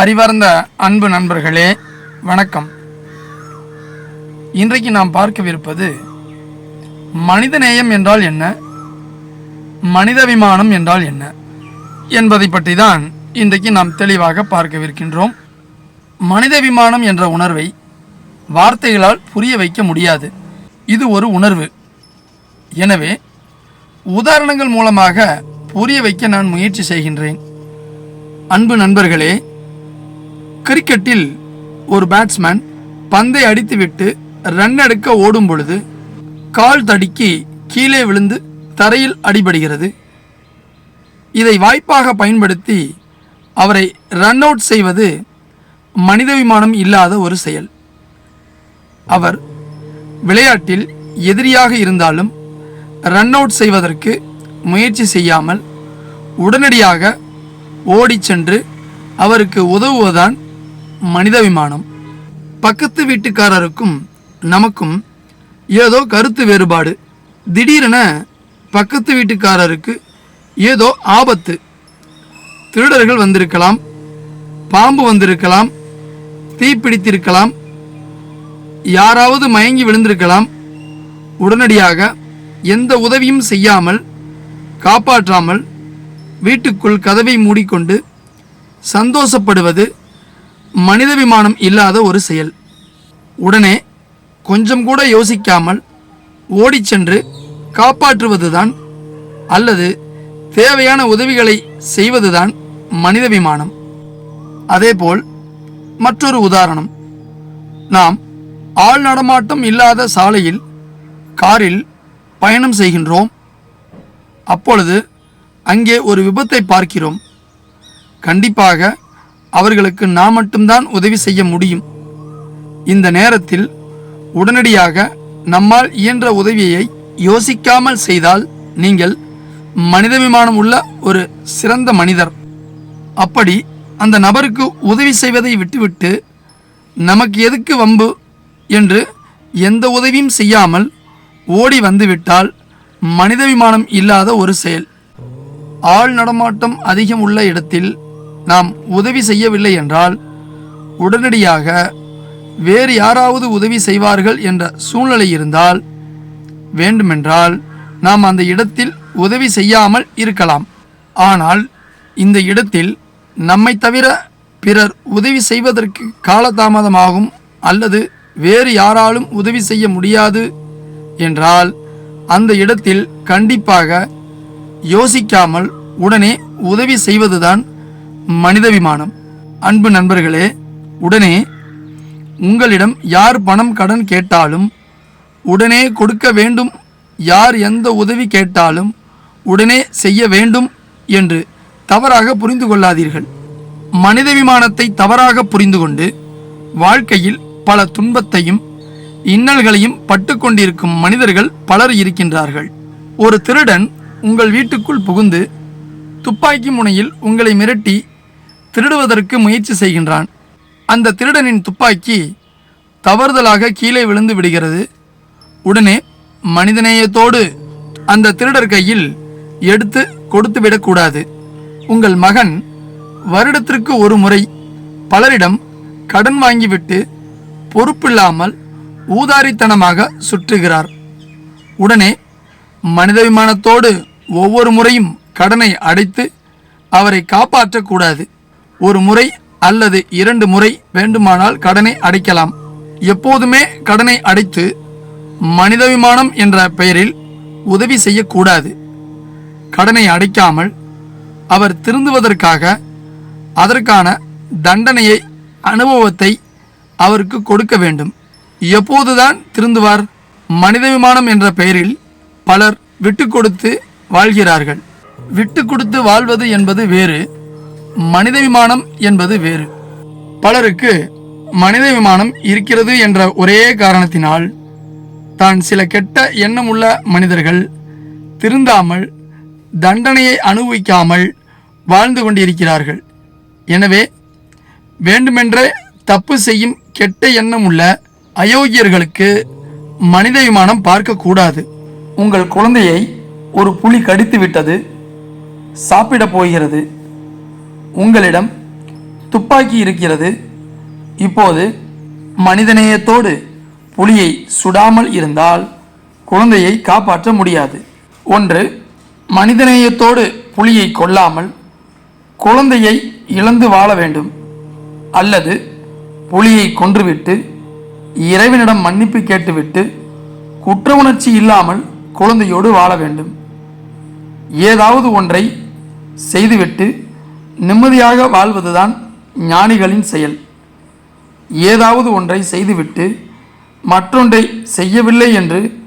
அறிவார்ந்த அன்பு நண்பர்களே வணக்கம். இன்றைக்கு நாம் பார்க்கவிருப்பது மனிதநேயம் என்றால் என்ன? மனிதாபிமானம் என்றால் என்ன? என்பதை பற்றி தான் இன்றைக்கு நாம் தெளிவாக பார்க்கவிருக்கின்றோம். மனிதாபிமானம் என்ற உணர்வை வார்த்தைகளால் புரிய வைக்க முடியாது. இது ஒரு உணர்வு. எனவே உதாரணங்கள் மூலமாக புரிய வைக்க நான் முயற்சி செய்கின்றேன். அன்பு நண்பர்களே கிரிக்கெட்டில் ஒரு பேட்ஸ்மேன் பந்தை அடித்துவிட்டு ரன் எடுக்க ஓடும் பொழுது கால் தடுக்கி கீழே விழுந்து தரையில் அடிபடுகிறது. இதை வாய்ப்பாக பயன்படுத்தி அவரை ரன் அவுட் செய்வது மனிதாபிமானம் இல்லாத ஒரு செயல். அவர் விளையாட்டில் எதிரியாக இருந்தாலும் ரன் அவுட் செய்வதற்கு முயற்சி செய்யாமல் உடனடியாக ஓடிச் சென்று அவருக்கு மனித மனிதாபிமானம். பக்கத்து வீட்டுக்காரருக்கும் நமக்கும் ஏதோ கருத்து வேறுபாடு. திடீரென பக்கத்து வீட்டுக்காரருக்கு ஏதோ ஆபத்து. திருடர்கள் வந்திருக்கலாம் பாம்பு வந்திருக்கலாம் தீப்பிடித்திருக்கலாம் யாராவது மயங்கி விழுந்திருக்கலாம். உடனடியாக எந்த உதவியும் செய்யாமல் காப்பாற்றாமல் வீட்டுக்குள் கதவை மூடிக்கொண்டு சந்தோஷப்படுவது மனிதாபிமானம் இல்லாத ஒரு செயல். உடனே கொஞ்சம் கூட யோசிக்காமல் ஓடிச் சென்று காப்பாற்றுவதுதான் அல்லது தேவையான உதவிகளை செய்வதுதான் மனிதாபிமானம் அதேபோல் மற்றொரு உதாரணம். நாம் ஆள் நடமாட்டம் இல்லாத சாலையில் காரில் பயணம் செய்கின்றோம். அப்பொழுது அங்கே ஒரு விபத்தை பார்க்கிறோம். கண்டிப்பாக அவர்களுக்கு நாம் மட்டும்தான் உதவி செய்ய முடியும். இந்த நேரத்தில் உடனடியாக நம்மால் இயன்ற உதவியை யோசிக்காமல் செய்தால் நீங்கள் மனிதாபிமானம் உள்ள ஒரு சிறந்த மனிதர். அப்படி அந்த நபருக்கு உதவி செய்வதை விட்டுவிட்டு நமக்கு எதுக்கு வம்பு என்று எந்த உதவியும் செய்யாமல் ஓடி வந்துவிட்டால் மனிதாபிமானம் இல்லாத ஒரு செயல். ஆள் நடமாட்டம் அதிகம் உள்ள இடத்தில் நாம் உதவி செய்யவில்லை என்றால் உடனடியாக வேறு யாராவது உதவி செய்வார்கள் என்ற சூழ்நிலை இருந்தால் வேண்டுமென்றால் நாம் அந்த இடத்தில் உதவி செய்யாமல் இருக்கலாம். ஆனால் இந்த இடத்தில் நம்மை தவிர பிறர் உதவி செய்வதற்கு காலதாமதமாகும் அல்லது வேறு யாராலும் உதவி செய்ய முடியாது என்றால் அந்த இடத்தில் கண்டிப்பாக யோசிக்காமல் உடனே உதவி செய்வதுதான் மனிதாபிமானம் அன்பு நண்பர்களே உடனே உங்களிடம் யார் பணம் கடன் கேட்டாலும் உடனே கொடுக்க வேண்டும். யார் எந்த உதவி கேட்டாலும் உடனே செய்ய வேண்டும் என்று தவறாக புரிந்து கொள்ளாதீர்கள். மனிதாபிமானத்தை தவறாக புரிந்து கொண்டு வாழ்க்கையில் பல துன்பத்தையும் இன்னல்களையும் பட்டுக்கொண்டிருக்கும் மனிதர்கள் பலர் இருக்கின்றார்கள். ஒரு திருடன் உங்கள் வீட்டுக்குள் புகுந்து துப்பாக்கி முனையில் உங்களை மிரட்டி திருடுவதற்கு முயற்சி செய்கின்றான். அந்த திருடனின் துப்பாக்கி தவறுதலாக கீழே விழுந்து விடுகிறது. உடனே மனிதநேயத்தோடு அந்த திருடர் கையில் எடுத்து கொடுத்து விடக்கூடாது. உங்கள் மகன் வருடத்திற்கு ஒரு முறை பலரிடம் கடன் வாங்கிவிட்டு பொறுப்பில்லாமல் ஊதாரித்தனமாக சுற்றுகிறார். உடனே மனிதாபிமானத்தோடு ஒவ்வொரு முறையும் கடனை அடைத்து அவரை காப்பாற்றக்கூடாது. ஒரு முறை அல்லது இரண்டு முறை வேண்டுமானால் கடனை அடைக்கலாம். எப்போதுமே கடனை அடைத்து மனிதாபிமானம் என்ற பெயரில் உதவி செய்யக்கூடாது. கடனை அடைக்காமல் அவர் திருந்துவதற்காக அதற்கான தண்டனையை அனுபவத்தை அவருக்கு கொடுக்க வேண்டும். எப்போதுதான் திருந்துவார் மனிதாபிமானம் என்ற பெயரில் பலர் விட்டு கொடுத்து வாழ்கிறார்கள். விட்டு கொடுத்து வாழ்வது என்பது வேறு. மனித விமானம் என்பது வேறு. பலருக்கு மனித விமானம் இருக்கிறது என்ற ஒரே காரணத்தினால் தான் சில கெட்ட எண்ணமுள்ள மனிதர்கள் திருந்தாமல் தண்டனையை அனுபவிக்காமல் வாழ்ந்து கொண்டிருக்கிறார்கள். எனவே வேண்டுமென்றே தப்பு செய்யும் கெட்ட எண்ணம் உள்ள அயோக்கியர்களுக்கு மனித விமானம் பார்க்கக்கூடாது. உங்கள் குழந்தையை ஒரு புலி கடித்து விட்டது சாப்பிட போகிறது உங்களிடம் துப்பாக்கி இருக்கிறது. இப்போது மனிதநேயத்தோடு புலியை சுடாமல் இருந்தால் குழந்தையை காப்பாற்ற முடியாது. ஒன்று மனிதநேயத்தோடு புலியை கொல்லாமல் குழந்தையை இழந்து வாழ வேண்டும். அல்லது புலியை கொன்றுவிட்டு இறைவனிடம் மன்னிப்பு கேட்டுவிட்டு குற்ற உணர்ச்சி இல்லாமல் குழந்தையோடு வாழ வேண்டும். ஏதாவது ஒன்றை செய்துவிட்டு நிம்மதியாக வாழ்வதுதான் ஞானிகளின் செயல். ஏதாவது ஒன்றை செய்துவிட்டு மற்றொன்றை செய்யவில்லை என்று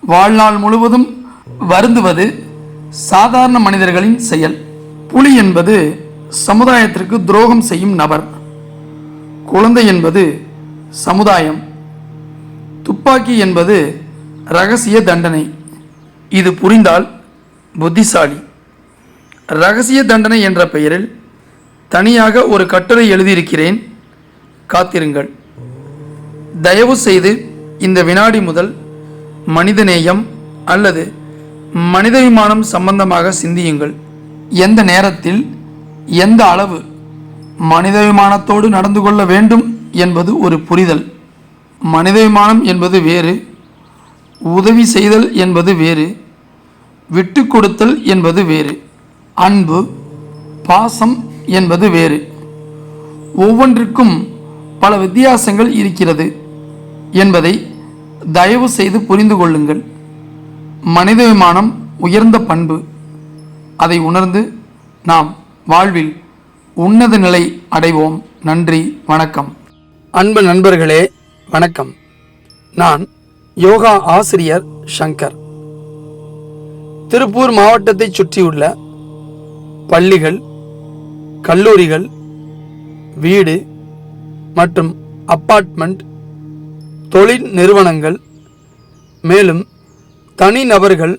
வாழ்நாள் முழுவதும் வருந்துவது சாதாரண மனிதர்களின் செயல். புலி என்பது சமுதாயத்திற்கு துரோகம் செய்யும் நபர். குழந்தை என்பது சமுதாயம். துப்பாக்கி என்பது ரகசிய தண்டனை. இது புரிந்தால் புத்திசாலி. ரகசிய தண்டனை என்ற பெயரில் தனியாக ஒரு கட்டுரை எழுதியிருக்கிறேன். காத்திருங்கள். தயவு செய்து இந்த வினாடி முதல் மனிதநேயம் அல்லது மனிதாபிமானம் சம்பந்தமாக சிந்தியுங்கள். எந்த நேரத்தில் எந்த அளவு மனிதாபிமானத்தோடு நடந்து கொள்ள வேண்டும் என்பது ஒரு புரிதல். மனிதாபிமானம் என்பது வேறு உதவி செய்தல் என்பது வேறு விட்டு கொடுத்தல் என்பது வேறு. அன்பு பாசம் என்பது வேறு. ஒவ்வொன்றிற்கும் பல வித்தியாசங்கள் இருக்கிறது என்பதை தயவு செய்து புரிந்து கொள்ளுங்கள். மனித விமானம் உயர்ந்த பண்பு. அதை உணர்ந்து நாம் வாழ்வில் உன்னத நிலை அடைவோம். நன்றி வணக்கம். அன்பு நண்பர்களே வணக்கம். நான் யோகா ஆசிரியர் சங்கர். திருப்பூர் மாவட்டத்தைச் சுற்றியுள்ள பள்ளிகள் கல்லூரிகள் வீடு மற்றும் அப்பார்ட்மெண்ட் தொழில் நிறுவனங்கள் மேலும் தனிநபர்கள்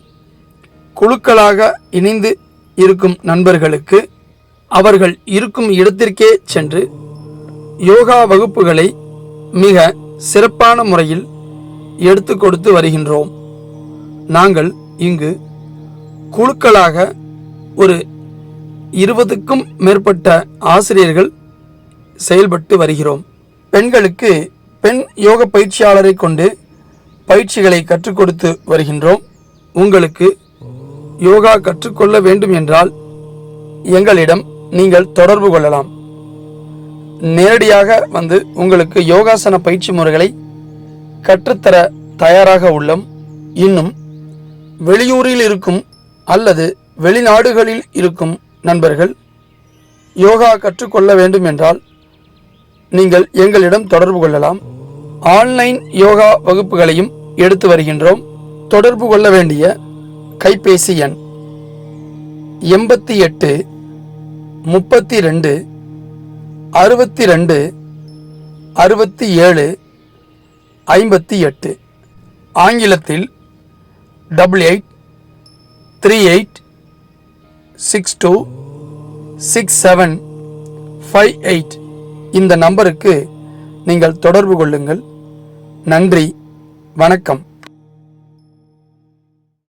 குழுக்களாக இணைந்து இருக்கும் நண்பர்களுக்கு அவர்கள் இருக்கும் இடத்திற்கே சென்று யோகா வகுப்புகளை மிக சிறப்பான முறையில் எடுத்து கொடுத்து வருகின்றோம். நாங்கள் இங்கு குழுக்களாக ஒரு இருபதுக்கும் மேற்பட்ட ஆசிரியர்கள் செயல்பட்டு வருகிறோம். பெண்களுக்கு பெண் யோக பயிற்சியாளரை கொண்டு பயிற்சிகளை கற்றுக் கொடுத்து வருகின்றோம். உங்களுக்கு யோகா கற்றுக்கொள்ள வேண்டும் என்றால் எங்களிடம் நீங்கள் தொடர்பு கொள்ளலாம். நேரடியாக வந்து உங்களுக்கு யோகாசன பயிற்சி முறைகளை கற்றுத்தர தயாராக உள்ளோம். இன்னும் வெளியூரில் இருக்கும் அல்லது வெளிநாடுகளில் இருக்கும் நண்பர்கள் யோகா கற்றுக்கொள்ள வேண்டும் என்றால் நீங்கள் எங்களிடம் தொடர்பு கொள்ளலாம். ஆன்லைன் யோகா வகுப்புகளையும் எடுத்து வருகின்றோம். தொடர்பு கொள்ள வேண்டிய கைபேசி எண் எண்பத்தி எட்டு முப்பத்தி ரெண்டு அறுபத்தி ரெண்டு அறுபத்தி ஏழு ஐம்பத்தி எட்டு. ஆங்கிலத்தில் double eight three eight six two six seven five eight இந்த நம்பருக்கு நீங்கள் தொடர்பு கொள்ளுங்கள். நன்றி. வணக்கம்.